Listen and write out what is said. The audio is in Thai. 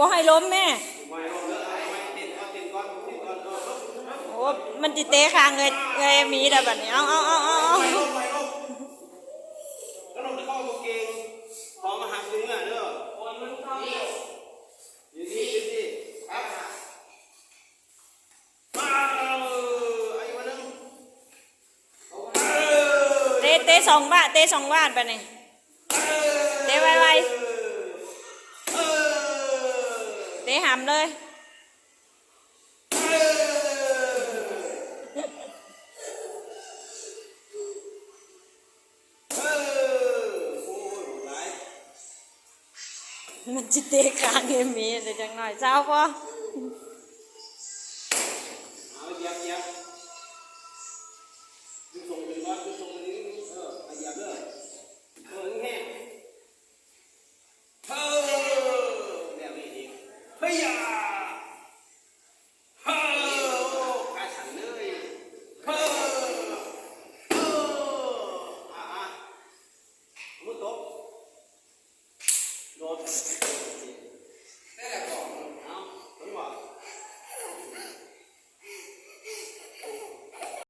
บ่ให้ล้มแม่ไม่ลงเด้อเอาไว้ติดก่อนติดเออลงโอ้มันจิเตะคางเลยเลยมีแต่บัดนี้เอาเอาเอาเอาเอาไปลงไปลงแล้วลงแต่เข้ากางเกงของมาหักดึงอะเด้อยืนที่ยืนที่ครับเตะเตะสองบาทเตะสองบาทไปนี่เตะไวไว เออ ๆเตะหำเลยเลย มันจิเตะคางเลยมีแต่จังหน่อยเจ้าปะเอาเหยียบเหยียบดึงส่งดึงก่อนดึงส่งดึงเออเอาเหยียบเด้อ